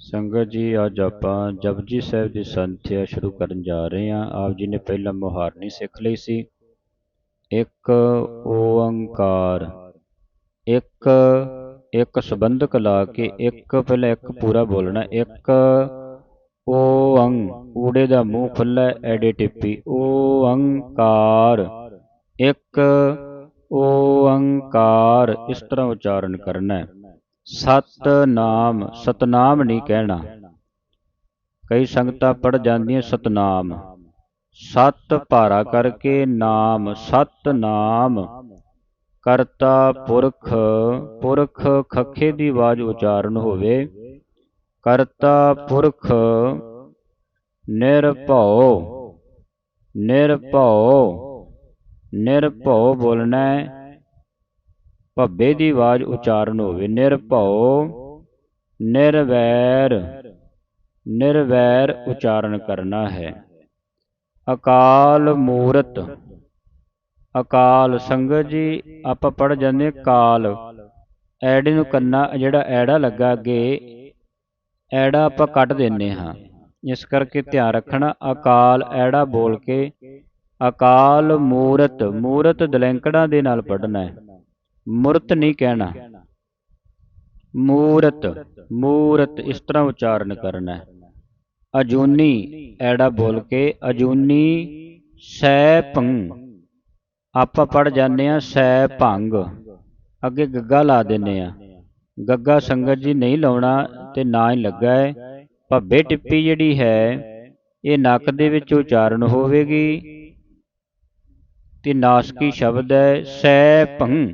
ਸੰਗਤ ਜੀ, ਅੱਜ ਆਪਾਂ ਜਪਜੀ ਸਾਹਿਬ ਦੀ ਸੰਥਿਆ ਸ਼ੁਰੂ ਕਰਨ ਜਾ ਰਹੇ ਹਾਂ। ਆਪ ਜੀ ਨੇ ਪਹਿਲਾਂ ਮੁਹਾਰਨੀ ਸਿੱਖ ਲਈ ਸੀ। ਇੱਕ ਓੰਕਾਰ, ਇੱਕ ਇੱਕ ਸੰਬੰਧਕ ਲਾ ਕੇ ਇੱਕ ਪਹਿਲਾਂ ਇੱਕ ਪੂਰਾ ਬੋਲਣਾ। ਇੱਕ ਓ ਓੰ ਊੜੇ ਦਾ ਮੂੰਹ ਖੁੱਲਾ ਐਡੇ ਟਿੱਪੀ। ਓ ਓੰਕਾਰ, ਇੱਕ ਓ ਅੰਕਾਰ ਇਸ ਤਰ੍ਹਾਂ ਉਚਾਰਨ ਕਰਨਾ ਹੈ। ਸਤਨਾਮ ਸਤਨਾਮ ਨਹੀਂ ਕਹਿਣਾ। ਕਈ ਸੰਗਤਾਂ ਪੜ ਜਾਂਦੀਆਂ ਸਤਨਾਮ। ਸਤ ਭਾਰਾ ਕਰਕੇ ਨਾਮ ਸਤਨਾਮ ਕਰਤਾ ਪੁਰਖ ਪੁਰਖ ਖੱਖੇ ਦੀ ਆਵਾਜ਼ ਉਚਾਰਨ ਹੋਵੇ। ਕਰਤਾ ਪੁਰਖ, ਨਿਰਭਉ ਨਿਰਭਉ ਨਿਰਭਉ ਬੋਲਣਾ ਭੱਬੇ ਦੀ ਆਵਾਜ਼ ਉਚਾਰਨ ਹੋਵੇ। ਨਿਰਭਉ, ਨਿਰਵੈਰ ਨਿਰਵੈਰ ਉਚਾਰਨ ਕਰਨਾ ਹੈ। ਅਕਾਲ ਮੂਰਤ, ਅਕਾਲ ਸੰਗਤ ਜੀ, ਆਪਾਂ ਪੜ ਜਾਂਦੇ ਕਾਲ। ਐੜੇ ਨੂੰ ਕੰਨਾ, ਜਿਹੜਾ ਐੜਾ ਲੱਗਾ ਅੱਗੇ, ਐੜਾ ਆਪਾਂ ਕੱਟ ਦਿੰਨੇ ਹਾਂ। ਇਸ ਕਰਕੇ ਧਿਆਨ ਰੱਖਣਾ, ਅਕਾਲ ਐੜਾ ਬੋਲ ਕੇ, ਅਕਾਲ ਮੂਰਤ ਮੂਰਤ ਦਲੈਂਕੜਾਂ ਦੇ ਨਾਲ ਪੜਨਾ ਹੈ। ਮੂਰਤ ਨਹੀਂ ਕਹਿਣਾ। ਮੂਰਤ ਮੂਰਤ ਇਸ ਤਰ੍ਹਾਂ ਉਚਾਰਨ ਕਰਨਾ ਹੈ। ਅਜੂਨੀ, ਐੜਾ ਬੋਲ ਕੇ ਅਜੂਨੀ ਸੈ ਭੰ ਆਪਾਂ ਪੜ ਜਾਂਦੇ ਆ ਸੈ ਭੰਗ ਅੱਗੇ ਗੱਗਾ ਲਾ ਦਿੰਨੇ ਆ ਗੱਗਾ ਸੰਗਤ ਜੀ ਨਹੀਂ ਲਾਉਣਾ ਤੇ ਨਾ ਹੀ ਲੱਗਾ ਹੈ। ਭੱਬੇ ਟਿੱਪੀ ਜਿਹੜੀ ਹੈ, ਇਹ ਨੱਕ ਦੇ ਵਿੱਚ ਉਚਾਰਨ ਹੋਵੇਗੀ। ਤੇ ਨਾਸਕੀ ਸ਼ਬਦ ਹੈ ਸੈ ਭੰ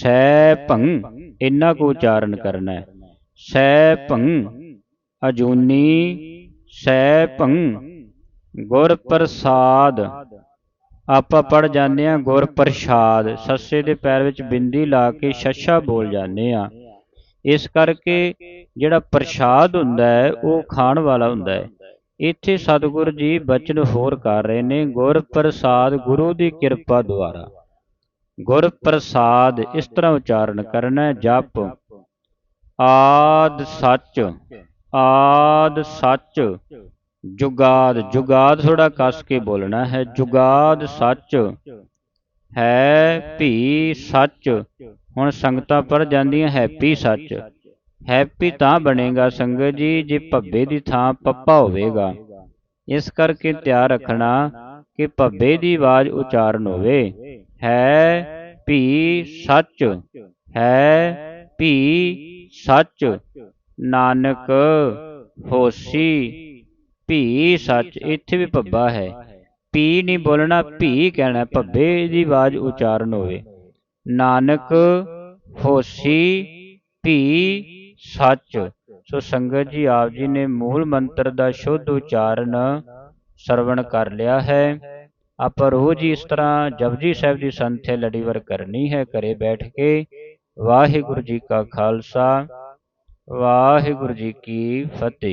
ਸੈ ਭੰ ਇੰਨਾ ਕੋ ਉਚਾਰਨ ਕਰਨਾ। ਹੈ ਸੈ ਭੰ ਅਜੂਨੀ ਸੈ ਭੰ ਗੁਰ ਪ੍ਰਸਾਦ। ਆਪਾਂ ਪੜ ਜਾਂਦੇ ਆ ਗੁਰ ਪ੍ਰਸਾਦ। ਸੱਸੇ ਦੇ ਪੈਰ ਵਿੱਚ ਬਿੰਦੀ ਲਾ ਕੇ ਛੱਛਾ ਬੋਲ ਜਾਂਦੇ ਆ ਇਸ ਕਰਕੇ ਜਿਹੜਾ ਪ੍ਰਸਾਦ ਹੁੰਦਾ ਹੈ ਉਹ ਖਾਣ ਵਾਲਾ ਹੁੰਦਾ ਹੈ। ਇੱਥੇ ਸਤਿਗੁਰੂ ਜੀ ਬਚਨ ਹੋਰ ਕਰ ਰਹੇ ਨੇ। ਗੁਰ ਪ੍ਰਸਾਦ ਗੁਰੂ ਦੀ ਕਿਰਪਾ ਦੁਆਰਾ। ਗੁਰ ਪ੍ਰਸਾਦ ਇਸ ਤਰ੍ਹਾਂ ਉਚਾਰਨ ਕਰਨਾ, ਜਪ। ਆਦ ਸੱਚ ਆਦ ਸੱਚ। ਜੁਗਾਦ ਜੁਗਾਦ ਥੋੜਾ ਕੱਸ ਕੇ ਬੋਲਣਾ ਹੈ। ਜੁਗਾਦ ਸੱਚ ਹੈ ਭੀ ਸੱਚ। ਹੁਣ ਸੰਗਤਾਂ ਪਰ ਜਾਂਦੀਆਂ ਹੈਪੀ ਸੱਚ। ਹੈਪੀ ਤਾਂ ਬਣੇਗਾ ਸੰਗਤ ਜੀ, ਜੇ ਭੱਬੇ ਦੀ ਥਾਂ ਪੱਪਾ ਹੋਵੇਗਾ। ਇਸ ਕਰਕੇ ਤਿਆਰ ਰੱਖਣਾ ਕਿ ਭੱਬੇ ਦੀ ਆਵਾਜ਼ ਉਚਾਰਨ ਹੋਵੇ। ਹੈ ਭੀ ਸੱਚ, ਹੈ ਭੀ ਸੱਚ। ਨਾਨਕ ਹੋਸੀ, ਭੀ ਸੱਚ, ਇੱਥੇ ਵੀ ਭੱਬਾ ਹੈ। ਪੀ ਨਹੀਂ ਬੋਲਣਾ, ਭੀ ਕਹਿਣਾ, ਭੱਬੇ ਦੀ ਆਵਾਜ਼ ਉਚਾਰਨ ਹੋਵੇ। ਨਾਨਕ ਹੋਸੀ, ਭੀ ਸੱਚ। ਸੋ ਸੰਗਤ ਜੀ, ਆਪ ਜੀ ਨੇ ਮੂਲ ਮੰਤਰ ਦਾ ਸ਼ੁੱਧ ਉਚਾਰਨ ਸਰਵਣ ਕਰ ਲਿਆ ਹੈ। ਆਪਾਂ ਰੋਜ਼ ਹੀ ਇਸ ਤਰ੍ਹਾਂ ਜਪਜੀ ਸਾਹਿਬ ਦੀ ਸੰਥਿਆ ਲੜੀਵਰ ਕਰਨੀ ਹੈ, ਘਰੇ ਬੈਠ ਕੇ ਵਾਹਿਗੁਰੂ ਜੀ ਕਾ ਖਾਲਸਾ, ਵਾਹਿਗੁਰੂ ਜੀ ਕੀ ਫਤਿਹ।